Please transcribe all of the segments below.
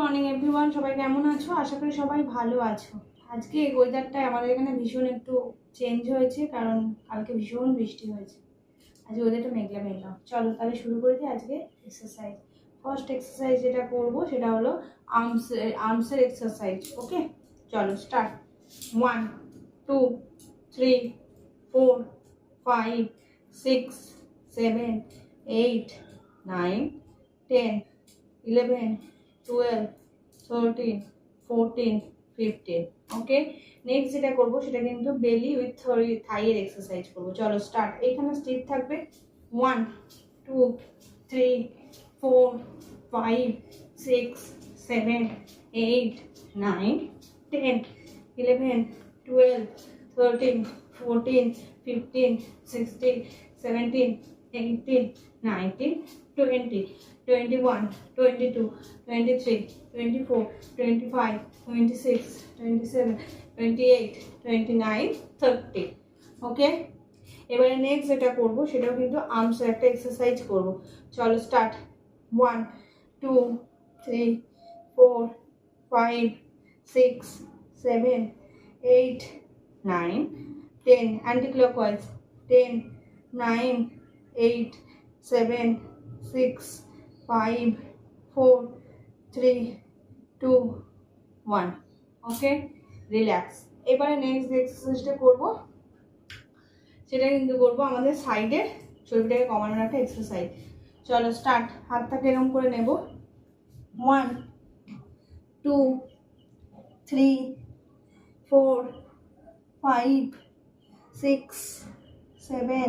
Morning everyone সবাই কেমন আছো? আশা করি সবাই ভালো আছো। আজকে এই ওয়েদারটা আমাদের এখানে ভীষণ একটু চেঞ্জ হয়েছে, কারণ কালকে ভীষণ বৃষ্টি হয়েছে। আজকে ওয়েদারটা মেঘলা মেঘলা। চলো তাহলে শুরু করে দিই আজকে এক্সারসাইজ ফার্স্ট এক্সারসাইজ যেটা করব, সেটা হলো আর্মস আর্মসের এক্সারসাইজ ওকে চলো start one two three four five six seven eight nine ten eleven twelve thirteen fourteen fifteen okay next যেটা করব, সেটা কিন্তু বেলি উইথ থাইয়ের এক্সারসাইজ করব। চলো স্টার্ট এখানে স্টিপ থাকবে one two three four five six seven eight nine ten eleven twelve thirteen fourteen fifteen sixteen seventeen eighteen nineteen twenty twenty one twenty two twenty three twenty four twenty five twenty six twenty seven twenty eight twenty nine thirty okay এবারে next যেটা করব, সেটাও কিন্তু আর্মসের একটা exercise করব। চলো start one two three four five six seven eight nine ten anticlockwise ten nine eight seven six five four three two one okay relax এবারে next এক্সারসাইজটা করব, সেটা কিন্তু করব আমাদের সাইডে ছবিটাকে কমানোর একটা এক্সারসাইজ চলো স্টার্ট হাতটাকে এরকম করে নেব। One two three four five six seven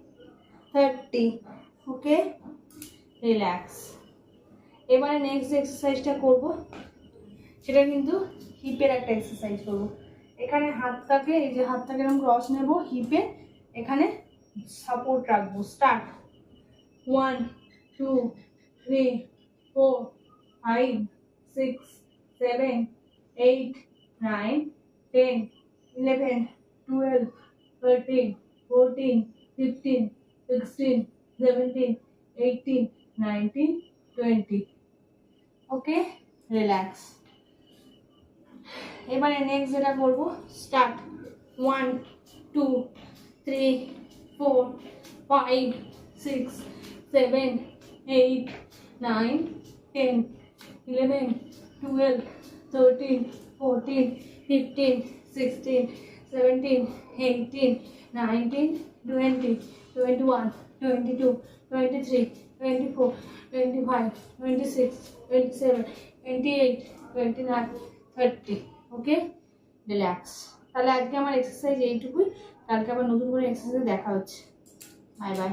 thirty okay relax এবারে নেক্সট এক্সারসাইজটা করব, সেটা কিন্তু হিপের একটা এক্সারসাইজ করব। এখানে হাতটাকে, এই যে হাতটাকে এরকম ক্রস নেব হিপে এখানে সাপোর্ট রাখব। Start one two three four five six seven eight nine ten eleven twelve thirteen fourteen fifteen sixteen seventeen eighteen nineteen twenty okay relax এবারে নেক্সট যেটা করব start one two three four five six seven eight nine ten eleven twelve thirteen fourteen fifteen sixteen seventeen eighteen nineteen twenty twenty one twenty two twenty three twenty four twenty five twenty six twenty seven twenty eight twenty nine thirty okay relax তাহলে আজকে আমার exercise এইটুকুই। কালকে আবার নতুন করে exercise দেখা হচ্ছে। Bye bye